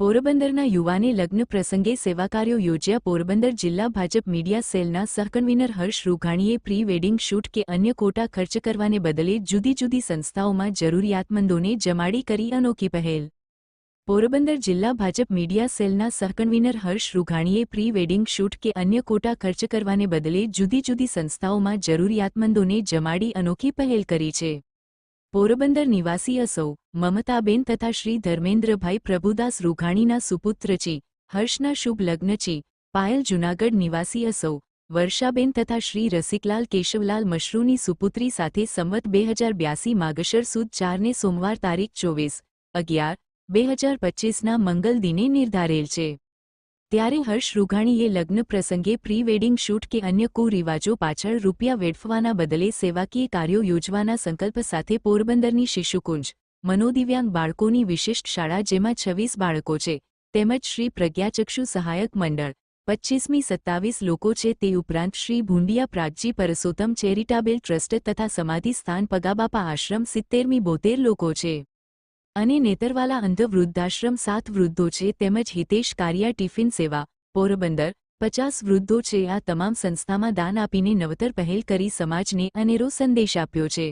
પોરબંદરના યુવાને લગ્ન પ્રસંગે સેવાકાર્યો યોજ્યા પોરબંદર જિલ્લા ભાજપ મીડિયા સેલના સહકન્વીનર હર્ષ રૂઘાણીએ પ્રી વેડિંગ શૂટ કે અન્ય ખોટા ખર્ચ કરવાને બદલે જુદી જુદી સંસ્થાઓમાં જરૂરિયાતમંદોને જમાડી કરી અનોખી પહેલ. પોરબંદર જિલ્લા ભાજપ મીડિયા સેલના સહકન્વીનર હર્ષ રૂઘાણીએ પ્રી વેડિંગ શૂટ કે અન્ય ખોટા ખર્ચ કરવાને બદલે જુદી જુદી સંસ્થાઓમાં જરૂરિયાતમંદોને જમાડી અનોખી પહેલ કરી છે. પોરબંદર નિવાસી અસૌ મમતાબેન તથા શ્રી ધર્મેન્દ્રભાઈ પ્રભુદાસ રૂઘાણીના સુપુત્ર છે હર્ષના શુભ લગ્ન છે પાયલ જૂનાગઢ નિવાસી અસૌ વર્ષાબેન તથા શ્રી રસિકલાલ કેશવલાલ મશરૂની સુપુત્રી સાથે સંવત બે હજાર બ્યાસી માગશર સુદ ચારને સોમવાર તારીખ ચોવીસ, અગિયાર, બે હજાર પચ્ચીસના મંગલ દિને નિર્ધારેલ છે. ત્યારે હર્ષ રૂઘાણીએ લગ્ન પ્રસંગે પ્રી વેડિંગ શૂટ કે અન્ય કુરિવાજો પાછળ રૂપિયા વેડફવાના બદલે સેવાકીય કાર્યો યોજવાના સંકલ્પ સાથે પોરબંદરની શિશુકુંજ, મનોદિવ્યાંગ બાળકોની વિશિષ્ટ શાળા જેમાં છવ્વીસ બાળકો છે, તેમજ શ્રી પ્રજ્ઞાચક્ષુ સહાયક મંડળ, પચ્ચીસમી સત્તાવીસ લોકો છે. તે ઉપરાંત શ્રી ભૂંડિયા પ્રાગજી પરસોત્તમ ચેરિટાબેલ ટ્રસ્ટ તથા સમાધિ સ્થાન પગાબાપા આશ્રમ સિત્તેરમી બોતેર લોકો છે. અને નેતરવાલા અંધ વૃદ્ધાશ્રમ સાત વૃદ્ધો છે તેમજ હિતેશ કારિયા ટિફિન સેવા, પોરબંદર, પચાસ વૃદ્ધો છે આ તમામ સંસ્થામાં દાન આપીને નવતર પહેલ કરી સમાજને અનેરો સંદેશ આપ્યો છે.